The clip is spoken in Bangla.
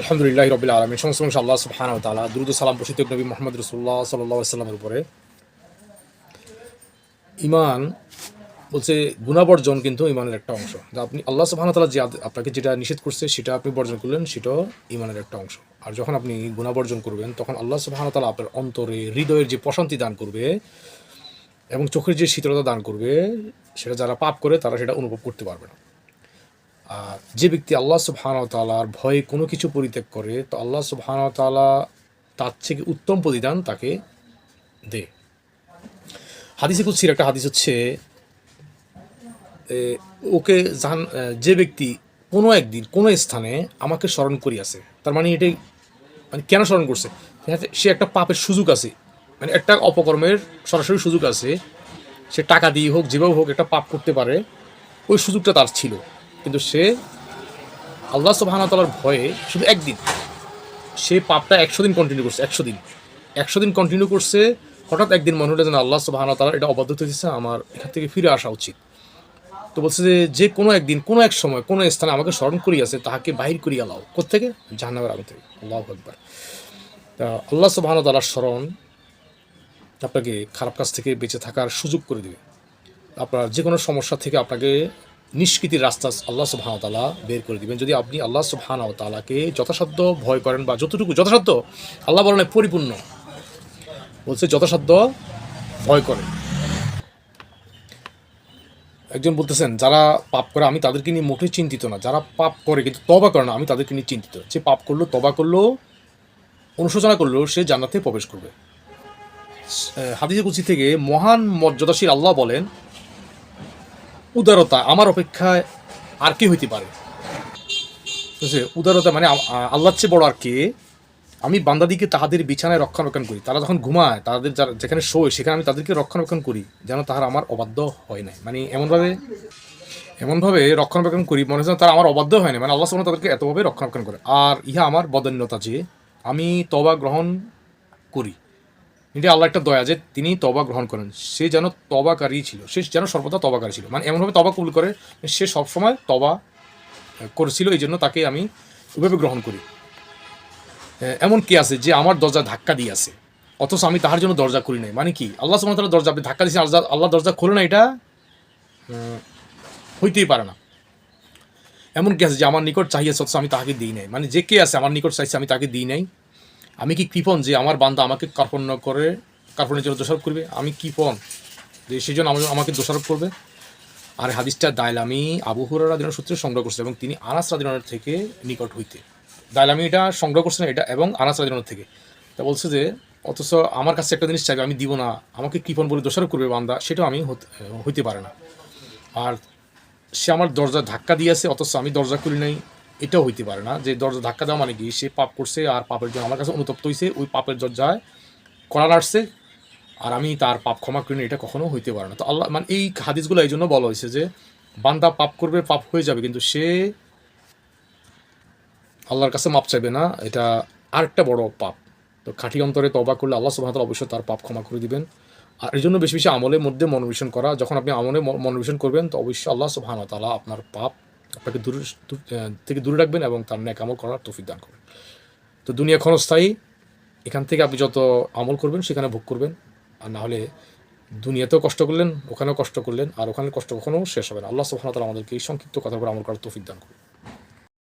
আলহামদুলিল্লাহ রবিল আলমী সমস্ত মানুষ আল্লাহ সুবহান তালা দ্রুত সালাম বসিত নবী মোহাম্মদ রসুল্লাহ সাল্লাহ সাল্লামের উপরে। ইমান বলছে গুণাবর্জন কিন্তু ইমানের একটা অংশ। যা আপনি আল্লাহ সুবহান তালা যে আপনাকে যেটা নিষেধ করছে, সেটা আপনি বর্জন করলেন, সেটাও ইমানের একটা অংশ। আর যখন আপনি গুণাবর্জন করবেন, তখন আল্লাহ সুবহান তালা আপনার অন্তরে হৃদয়ের যে প্রশান্তি দান করবে এবং চোখের যে শীতলতা দান করবে, সেটা যারা পাপ করে, তারা সেটা অনুভব করতে পারবে না। আর যে ব্যক্তি আল্লাহ সুবহান তালার ভয়ে কোনো কিছু পরিত্যাগ করে, তো আল্লাহ সুবহান তালা তার থেকে উত্তম প্রতিদান তাকে দে। হাদিসে কুৎসির একটা হাদিস হচ্ছে ওকে জান যে ব্যক্তি কোনো একদিন, কোনো স্থানে আমাকে স্মরণ করিয়াছে, তার মানে এটাই মানে কেন স্মরণ করছে? সে একটা পাপের সুযোগ আছে মানে একটা অপকর্মের সরাসরি সুযোগ আছে, সে টাকা দিয়ে হোক, যেভাবে হোক একটা পাপ করতে পারে, ওই সুযোগটা তার ছিল। কিন্তু সে আল্লাহ সুবাহানতালার ভয়ে শুধু একদিন সে পাপটা একশো দিন কন্টিনিউ করছে, একশো দিন। একশো দিন কন্টিনিউ করছে, হঠাৎ একদিন মনে হলো যেন আল্লাহ সুবাহানতালার এটা অবাধ্য দিচ্ছে আমার এখান থেকে ফিরে আসা উচিত। তো বলছে যে যে কোনো একদিন, কোনো এক সময়, কোনো স্থানে আমাকে স্মরণ করিয়াছে তাহাকে বাহির করিয়া লাও। কোথেকে জাহান্নামের আগে থেকে। আল্লাহ একবার তা আল্লাহ সুবাহানতালার স্মরণ আপনাকে খারাপ কাজ থেকে বেঁচে থাকার সুযোগ করে দেবে। আপনার যে কোনো সমস্যা থেকে আপনাকে নিষ্কৃতির রাস্তা আল্লাহ সুবহানাহু বের করে দিবেন। যদি আপনি আল্লাহ সুবহানাহু তাআলাকে যথাসাধ্য ভয় করেন বা যতটুকু যথাসাধ্য, আল্লাহ বলেন পরিপূর্ণ। বলছে যথাসাধ্য ভয় করেন একজন বলতেছেন, যারা পাপ করে, আমি তাদেরকে নিয়ে মোটেই চিন্তিত না। যারা পাপ করে কিন্তু তবা করে না, আমি তাদেরকে নিয়ে চিন্তিত। যে পাপ করল তবা করল, অনুশোচনা করল, সে জান্নাতে প্রবেশ করবে। হাদিসে কুচি থেকে মহান মর্যাদাশীল আল্লাহ বলেন উদারতা আমার অপেক্ষায় আর কে হইতে পারে? বুঝছে? উদারতা মানে আল্লাহর চেয়ে বড় আর কে? আমি বান্দাদিকে তাহাদের বিছানায় রক্ষণাবেক্ষণ করি। তারা যখন ঘুমায়, তাদের যেখানে শোয়, সেখানে আমি তাদেরকে রক্ষণাবেক্ষণ করি, যেন তাহার আমার অবাধ্য হয় নাই। মানে এমনভাবে এমনভাবে রক্ষণাবেক্ষণ করি, মনে হচ্ছে তারা আমার অবাধ্য হয় না মানে আল্লাহ সুবহানাহু তাদেরকে এতভাবে রক্ষণাবেক্ষণ করে। আর ইহা আমার বদন্যতা যে, আমি তবা গ্রহণ করি। এটা আল্লাহ একটা দয়া যে তিনি তবা গ্রহণ করেন। সে যেন তবাকারী ছিল। সে যেন সর্বদা তবাকারী ছিল। মানে এমনভাবে তবা কবুল করে সে সবসময় তবা করেছিল, এই জন্য তাকে আমি ওইভাবে গ্রহণ করি। এমন কি আছে যে আমার দরজা ধাক্কা দিয়ে আছে? অথচ আমি তাহার জন্য দরজা করি নাই। মানে কি? আল্লাহ সুমতাল দরজা, আপনি ধাক্কা দিয়েছেন, আল্লাহ আল্লাহ দরজা খোলে না এটা? হইতেই পারে না। এমন কি আছে যে আমার নিকট চাহিয়েছে, অথচ আমি তাহাকে দিই নাই। মানে যে কে আছে, আমার নিকট চাইছে, আমি তাকে দিই নাই। আমি কি কৃপণ যে আমার বান্দা আমাকে কার্পণ্য করে কার্পণের জন্য দোষারোপ করবে? আমি কৃপণ যে সেই জন্য আমাকে- দোষারোপ করবে। আর হাদিসটা দাইলামি আবু হুরারা দিনের সূত্রে সংগ্রহ করছে এবং তিনি আনাস রাদিনের থেকে নিকট হইতে। দাইলামি এটা সংগ্রহ করছেন এটা এবং আনাস রাদিনের থেকে। তা বলছে যে, অথচ আমার কাছে একটা জিনিস চাইবে, আমি দিব না, আমাকে কৃপণ বলে দোষারোপ করবে বান্দা, সেটাও আমি হইতে পারে না। আর সে আমার দরজা ধাক্কা দিয়েছে, অথচ আমি দরজা খুলি নাই। এটাও হইতে পারে না যে দরজা ধাক্কা দেওয়া মানে কি? সে পাপ করছে আর পাপের জন্য আমার কাছে অনুতপ্ত হয়েছে ওই পাপের দরজায় করার আসছে আর আমি তার পাপ ক্ষমা করি না, এটা কখনো হইতে পারে না। তো আল্লাহ মানে এই হাদিসগুলো এই জন্য বলা হয়েছে যে বান্দা পাপ করবে, পাপ হয়ে যাবে, কিন্তু সে আল্লাহর কাছে মাপ চাইবে না, এটা আরেকটা বড় পাপ। তো খাঁটি অন্তরে তবা করলে আল্লাহ সুবাহতাল অবশ্যই তার পাপ ক্ষমা করে দিবেন। আর এই জন্য বেশি বেশি আমলের মধ্যে মনোবেশন করা, যখন আপনি আমলে মনোবেশন করবেন, তো অবশ্যই আল্লাহ সুবাহ তালা আপনার পাপ আপনাকে দূরে থেকে দূরে রাখবেন এবং তার ন্যাক আমল করার তৌফিক দান করবেন। তো দুনিয়া ক্ষণস্থায়ী, এখান থেকে আপনি যত আমল করবেন সেখানে ভোগ করবেন। আর না হলে দুনিয়াতেও কষ্ট করলেন, ওখানেও কষ্ট করলেন, আর ওখানে কষ্ট কখনো শেষ হবে না। আল্লাহ সুফান তালা আমাদেরকে এই সংক্ষিপ্ত কথার উপর আমল করার তৌফিক দান করবেন